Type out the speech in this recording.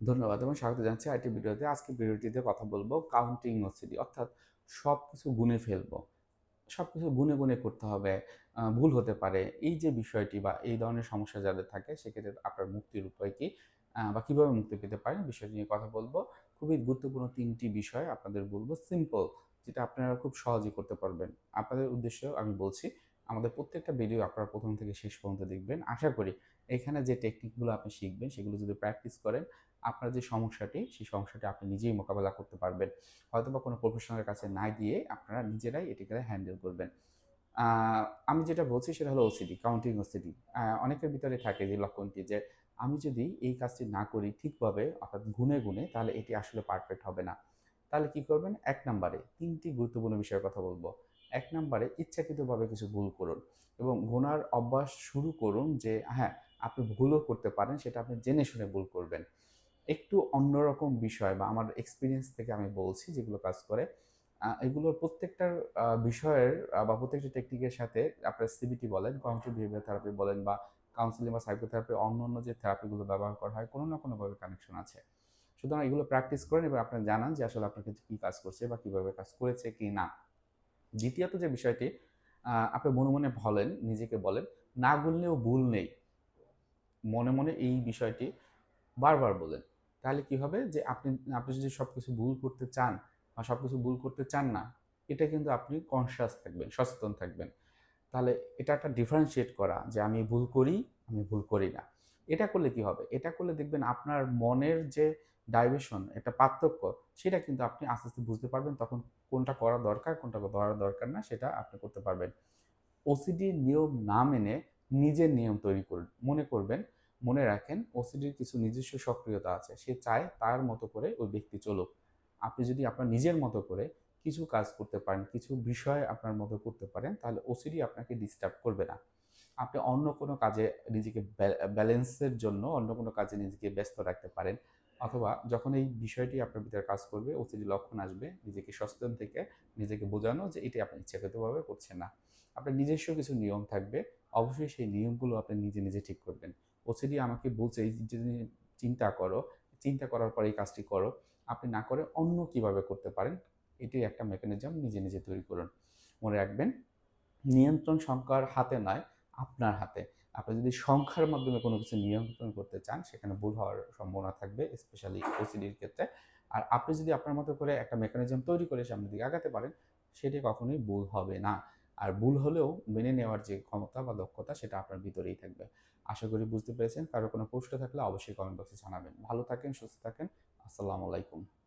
ধন্যবাদ এবং স্বাগত জানাচ্ছি আইটি ভিডিওতে। আজকে ভিডিওটিতে কথা বলব কাউন্টিং ওসিডি অর্থাৎ সব কিছু গুনে ফেলব। সব কিছু গুনে গুনে করতে হবে ভুল হতে পারে। এই যে বিষয়টি বা এই ধরনের সমস্যা যাদের থাকে, সেক্ষেত্রে আপনার মুক্তির উপায় কি বা কীভাবে মুক্তি পেতে পারেন বিষয়টি নিয়ে কথা বলব। খুবই গুরুত্বপূর্ণ তিনটি বিষয় আপনাদের বলব। সিম্পল যেটা আপনারা খুব সহজেই করতে পারবেন। আপনাদের উদ্দেশ্য আমি বলছি আমাদের প্রত্যেকটা ভিডিও আপনারা প্রথম থেকে শেষ পর্যন্ত দেখবেন। আশা করি এখানে যে টেকনিকগুলো আপনি শিখবেন, সেগুলো যদি প্র্যাকটিস করেন, আপনার যে সমস্যাটি, সেই সমস্যাটি আপনি নিজেই মোকাবেলা করতে পারবেন। হয়তো বা কোনো প্রফেশনালের কাছে না দিয়ে আপনারা নিজেরাই এটিকে হ্যান্ডেল করবেন। আমি যেটা বলছি সেটা হলো ওসিডি কাউন্টিং ওসিডি অনেকের ভিতরে থাকে যে লক্ষণটি যে আমি যদি এই কাজটি না করি ঠিকভাবে, অর্থাৎ গুনে গুনে, তাহলে এটি আসলে পারফেক্ট হবে না। তাহলে কি করবেন? এক নম্বরে তিনটি গুরুত্বপূর্ণ বিষয়ের কথা বলব। এক নম্বরে ইচ্ছাকৃতভাবে কিছু ভুল করুন এবং গোনার অভ্যাস শুরু করুন যে হ্যাঁ আপনি ভুলও করতে পারেন, সেটা আপনি জেনে শুনে ভুল করবেন। একটু অন্যরকম বিষয় বা আমার এক্সপিরিয়েন্স থেকে আমি বলছি যেগুলো কাজ করে এগুলোর প্রত্যেকটার বিষয়ের বা প্রত্যেকটা টেকনিকের সাথে আপনার সিবিটি বলেন কমিউনিটি বিহেভিয়ার থেরাপি বলেন বা কাউন্সিলিং বা সাইকোথেরাপি অন্য অন্য যে থেরাপিগুলো ব্যবহার করা হয়, কোনো না কোনোভাবে কানেকশন আছে। সুতরাং এগুলো প্র্যাকটিস করেন এবং আপনার জানান যে আসলে আপনার ক্ষেত্রে কী কাজ করছে বা কীভাবে কাজ করেছে কি না। দ্বিতীয়ত যে বিষয়টি আপনি মনে মনে বলেন, নিজেকে বলেন, না গুনলেও ভুল নেই। মনে মনে এই বিষয়টি বারবার বলেন। তাহলে কি হবে যে আপনি আপনি যদি সব কিছু ভুল করতে চান বা সব কিছু ভুল করতে চান না, এটা কিন্তু আপনি কনসিয়াস থাকবেন, সচেতন থাকবেন। তাহলে এটা একটা ডিফারেন্সিয়েট করা যে আমি ভুল করি, আমি ভুল করি না। এটা করলে কি হবে? এটা করলে দেখবেন আপনার মনের যে ডাইভেশন একটা পার্থক্য, সেটা কিন্তু আপনি আস্তে আস্তে বুঝতে পারবেন তখন কোনটা করা দরকার, কোনটা করা দরকার না, সেটা আপনি করতে পারবেন। ওসিডি নিয়ম না মেনে নিজের নিয়ম তৈরি করুন, মনে করবেন, মনে রাখেন ওসিডির কিছু নিজস্ব সক্রিয়তা আছে, সে চায় তার মতো করে ওই ব্যক্তি চলুক। আপনি যদি আপনার নিজের মতো করে কিছু কাজ করতে পারেন, কিছু বিষয় আপনার মতো করতে পারেন, তাহলে ওসিডি আপনাকে ডিস্টার্ব করবে না। আপনি অন্য কোনো কাজে নিজেকে ব্যালেন্সের জন্য অন্য কোনো কাজে নিজেকে ব্যস্ত রাখতে পারেন। অথবা যখন এই বিষয়টি আপনার ভিতরে কাজ করবে ওসিডি লক্ষণ আসবে, নিজেকে সচেতন থেকে নিজেকে বোঝানো যে এটি আপনি ইচ্ছাকৃতভাবে করছেন না। আপনার নিজস্ব কিছু নিয়ম থাকবে, অবশ্যই সেই নিয়মগুলো আপনি নিজে নিজে ঠিক করবেন। ওসিডি আমাকে বলছে, এই যে চিন্তা করো, চিন্তা করার পরে এই কাজটি করো। আপনি না করে অন্য কীভাবে করতে পারেন, এটি একটা মেকানিজম নিজে নিজে তৈরি করুন। মনে রাখবেন, নিয়ন্ত্রণ সংখ্যার হাতে নয়, আপনার হাতে। আপনি যদি সংখ্যার মাধ্যমে কোনো কিছু নিয়ন্ত্রণ করতে চান, সেখানে ভুল হওয়ার সম্ভাবনা থাকবে স্পেশালি ওসিডির ক্ষেত্রে। আর আপনি যদি আপনার মতো করে একটা মেকানিজম তৈরি করে সামনের দিকে আগাতে পারেন, সেটি কখনোই ভুল হবে না। আর ভুল হলেও মেনে নেওয়ার যে ক্ষমতা বা দক্ষতা, সেটা আপনার ভিতরেই থাকবে। আশা করি বুঝতে পেরেছেন। কারও কোনো প্রশ্ন থাকলে অবশ্যই কমেন্ট বক্সে জানাবেন। ভালো থাকেন, সুস্থ থাকেন। আসসালামু আলাইকুম।